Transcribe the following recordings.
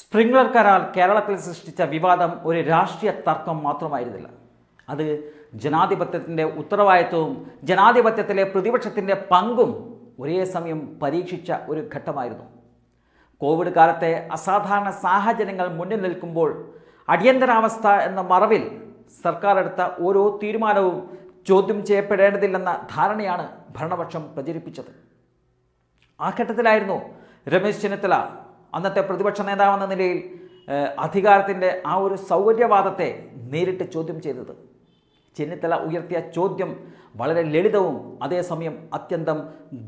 Sprinkler കരാർ കേരളത്തിൽ സൃഷ്ടിച്ച വിവാദം ഒരു രാഷ്ട്രീയ തർക്കം മാത്രമായിരുന്നില്ല. അത് ജനാധിപത്യത്തിന്റെ ഉത്തരവാദിത്വവും ജനാധിപത്യത്തിലെ പ്രതിപക്ഷത്തിന്റെ പങ്കും ഒരേ സമയം പരീക്ഷിച്ച ഒരു ഘട്ടമായിരുന്നു. കോവിഡ് കാലത്തെ അസാധാരണ സാഹചര്യങ്ങൾ മുന്നിൽ നിൽക്കുമ്പോൾ അടിയന്തരാവസ്ഥ എന്ന മറവിൽ സർക്കാർ എടുത്ത ഓരോ തീരുമാനവും ചോദ്യം ചെയ്യപ്പെടേണ്ടതില്ലെന്ന ധാരണയാണ് ഭരണപക്ഷം പ്രചരിപ്പിച്ചത്. ആ ഘട്ടത്തിലായിരുന്നു രമേശ് ചെന്നിത്തല അന്നത്തെ പ്രതിപക്ഷ നേതാവെന്ന നിലയിൽ അധികാരത്തിന്റെ ആ ഒരു സൗകര്യവാദത്തെ നേരിട്ട് ചോദ്യം ചെയ്തത്. ചെന്നിത്തല ഉയർത്തിയ ചോദ്യം വളരെ ലളിതവും അതേസമയം അത്യന്തം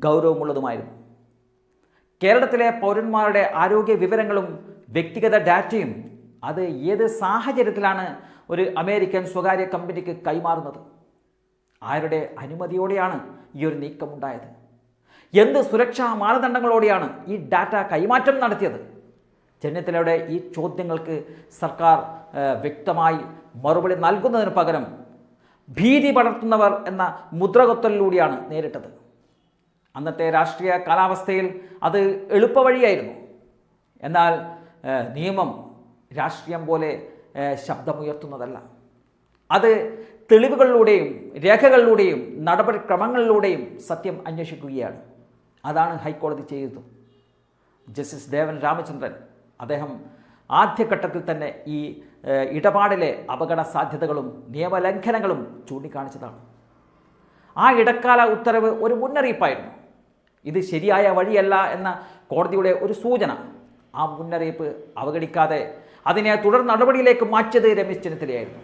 ഗൗരവമുള്ളതുമായിരുന്നു. കേരളത്തിലെ പൗരന്മാരുടെ ആരോഗ്യ വിവരങ്ങളും വ്യക്തിഗത ഡാറ്റയും അത് ഏത് സാഹചര്യത്തിലാണ് ഒരു അമേരിക്കൻ സ്വകാര്യ കമ്പനിക്ക് കൈമാറുന്നത്? ആരുടെ അനുമതിയോടെയാണ് ഈ ഒരു നീക്കമുണ്ടായത്? എന്ത് സുരക്ഷാ മാനദണ്ഡങ്ങളോടെയാണ് ഈ ഡാറ്റ കൈമാറ്റം നടത്തിയത്? ചെന്നിത്തലയുടെ ഈ ചോദ്യങ്ങൾക്ക് സർക്കാർ വ്യക്തമായി മറുപടി നൽകുന്നതിന് പകരം ഭീതി പടർത്തുന്നവർ എന്ന മുദ്രകൊത്തലിലൂടെയാണ് നേരിട്ടത്. അന്നത്തെ രാഷ്ട്രീയ കാലാവസ്ഥയിൽ അത് എളുപ്പവഴിയായിരുന്നു. എന്നാൽ നിയമം രാഷ്ട്രീയം പോലെ ശബ്ദമുയർത്തുന്നതല്ല. അത് തെളിവുകളിലൂടെയും രേഖകളിലൂടെയും നടപടിക്രമങ്ങളിലൂടെയും സത്യം അന്വേഷിക്കുകയാണ്. അതാണ് ഹൈക്കോടതി ചെയ്തത്. ജസ്റ്റിസ് ദേവൻ രാമചന്ദ്രൻ അദ്ദേഹം ആദ്യഘട്ടത്തിൽ തന്നെ ഈ ഇടപാടിലെ അപകട സാധ്യതകളും നിയമലംഘനങ്ങളും ചൂണ്ടിക്കാണിച്ചതാണ്. ആ ഇടക്കാല ഉത്തരവ് ഒരു മുന്നറിയിപ്പായിരുന്നു. ഇത് ശരിയായ വഴിയല്ല എന്ന കോടതിയുടെ ഒരു സൂചന ആ മുന്നറിയിപ്പ് അവഗണിക്കാതെ അതിനെ തുടർ നടപടിയിലേക്ക് മാറ്റിയത് രമേശ് ചെന്നിത്തലയായിരുന്നു.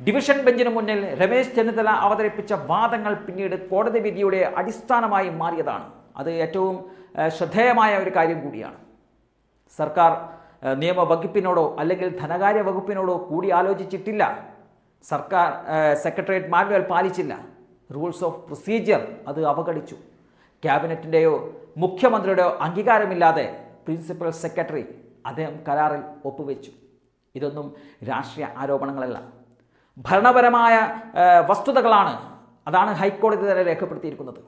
ഡിവിഷൻ ബെഞ്ചിന് മുന്നിൽ രമേശ് ചെന്നിത്തല അവതരിപ്പിച്ച വാദങ്ങൾ പിന്നീട് കോടതി വിധിയുടെ അടിസ്ഥാനമായി മാറിയതാണ്. അത് ഏറ്റവും ശ്രദ്ധേയമായ ഒരു കാര്യം കൂടിയാണ്. സർക്കാർ നിയമ നിയമവകുപ്പിനോടോ അല്ലെങ്കിൽ ധനകാര്യ വകുപ്പിനോടോ കൂടി ആലോചിച്ചിട്ടില്ല. സർക്കാർ സെക്രട്ടേറിയറ്റ് മാനുവൽ പാലിച്ചില്ല. റൂൾസ് ഓഫ് പ്രൊസീജിയർ അത് അവഗണിച്ചു. ക്യാബിനറ്റിന്റെയോ മുഖ്യമന്ത്രിയുടെയോ അംഗീകാരമില്ലാതെ പ്രിൻസിപ്പൽ സെക്രട്ടറി അദ്ദേഹം കരാറിൽ ഒപ്പുവെച്ചു. ഇതൊന്നും രാഷ്ട്രീയ ആരോപണങ്ങളല്ല. ഭരണപരമായ വസ്തുതകളാണ് അതാണ് ഹൈക്കോടതി തന്നെ രേഖപ്പെടുത്തിയിരിക്കുന്നത്.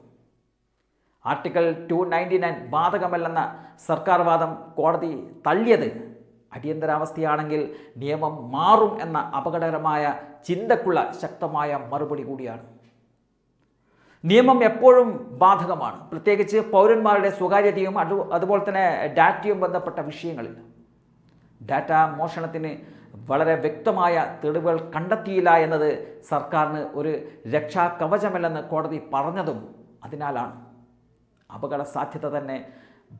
ആർട്ടിക്കിൾ ടു നയന്റി നയൻ ബാധകമല്ലെന്ന സർക്കാർ വാദം കോടതി തള്ളിയത്. അടിയന്തരാവസ്ഥയാണെങ്കിൽ നിയമം മാറും എന്ന അപകടകരമായ ചിന്തക്കുള്ള ശക്തമായ മറുപടി കൂടിയാണ്. നിയമം എപ്പോഴും ബാധകമാണ്. പ്രത്യേകിച്ച് പൗരന്മാരുടെ സ്വകാര്യതയും അത് അതുപോലെ തന്നെ ഡാറ്റയും ബന്ധപ്പെട്ട വിഷയങ്ങളിൽ. ഡാറ്റ മോഷണത്തിന് വളരെ വ്യക്തമായ തെളിവുകൾ കണ്ടെത്തിയില്ല എന്നത് സർക്കാരിന് ഒരു രക്ഷാ കവചമല്ലെന്ന് കോടതി പറഞ്ഞതും അതിനാലാണ്. അപകട സാധ്യത തന്നെ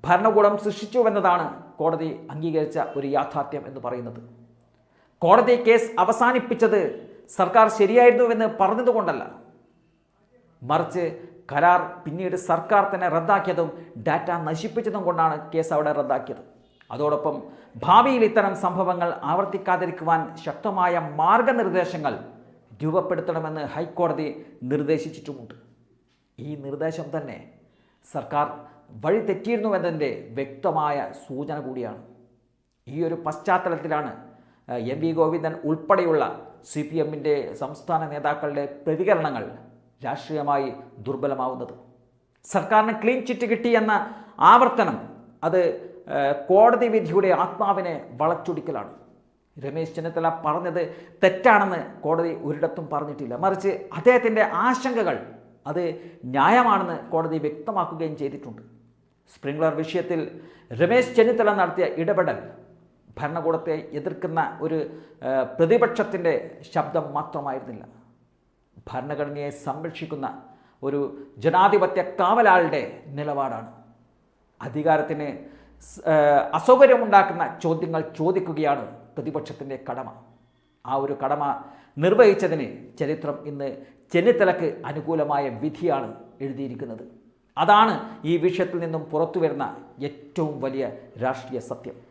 ഭരണകൂടം സൃഷ്ടിച്ചുവെന്നതാണ് കോടതി അംഗീകരിച്ച ഒരു യാഥാർത്ഥ്യം എന്ന് പറയുന്നത്. കോടതി കേസ് അവസാനിപ്പിച്ചത് സർക്കാർ ശരിയായിരുന്നുവെന്ന് പറഞ്ഞതുകൊണ്ടല്ല. മറിച്ച് കരാർ പിന്നീട് സർക്കാർ തന്നെ റദ്ദാക്കിയതും ഡാറ്റ നശിപ്പിച്ചതും കൊണ്ടാണ് കേസ് അവിടെ റദ്ദാക്കിയത്. അതോടൊപ്പം ഭാവിയിൽ ഇത്തരം സംഭവങ്ങൾ ആവർത്തിക്കാതിരിക്കുവാൻ ശക്തമായ മാർഗനിർദ്ദേശങ്ങൾ രൂപപ്പെടുത്തണമെന്ന് ഹൈക്കോടതി നിർദ്ദേശിച്ചിട്ടുമുണ്ട്. ഈ നിർദ്ദേശം തന്നെ സർക്കാർ വഴി തെറ്റിയിരുന്നുവെന്നതിന്റെ വ്യക്തമായ സൂചന കൂടിയാണ്. ഈ ഒരു പശ്ചാത്തലത്തിലാണ് എം വി ഗോവിന്ദൻ ഉൾപ്പെടെയുള്ള സി പി എമ്മിന്റെ സംസ്ഥാന നേതാക്കളുടെ പ്രതികരണങ്ങൾ രാഷ്ട്രീയമായി ദുർബലമാവുന്നത്. സർക്കാരിന് ക്ലീൻ ചിറ്റ് കിട്ടി എന്ന ആവർത്തനം അത് കോടതി വിധിയുടെ ആത്മാവിനെ വളച്ചൊടിക്കലാണ്. രമേശ് ചെന്നിത്തല പറഞ്ഞത് തെറ്റാണെന്ന് കോടതി ഒരിടത്തും പറഞ്ഞിട്ടില്ല. മറിച്ച് അദ്ദേഹത്തിന്റെ ആശങ്കകൾ അത് ന്യായമാണെന്ന് കോടതി വ്യക്തമാക്കുകയും ചെയ്തിട്ടുണ്ട്. സ്പ്രിംഗ്ലർ വിഷയത്തിൽ രമേശ് ചെന്നിത്തല നടത്തിയ ഇടപെടൽ ഭരണകൂടത്തെ എതിർക്കുന്ന ഒരു പ്രതിപക്ഷത്തിന്റെ ശബ്ദം മാത്രമായിരുന്നില്ല. ഭരണഘടനയെ സംരക്ഷിക്കുന്ന ഒരു ജനാധിപത്യ കാവലാളുടെ നിലപാടാണ്. അധികാരത്തിന് അസൗകര്യമുണ്ടാക്കുന്ന ചോദ്യങ്ങൾ ചോദിക്കുകയാണ് പ്രതിപക്ഷത്തിന്റെ കടമ. ആ ഒരു കടമ നിർവഹിച്ചതിന് ചരിത്രം ഇന്ന് ചെന്നിത്തലക്ക് അനുകൂലമായ വിധിയാണ് എഴുതിയിരിക്കുന്നത്. അതാണ് ഈ വിഷയത്തിൽ നിന്നും പുറത്തു വരുന്ന ഏറ്റവും വലിയ രാഷ്ട്രീയ സത്യം.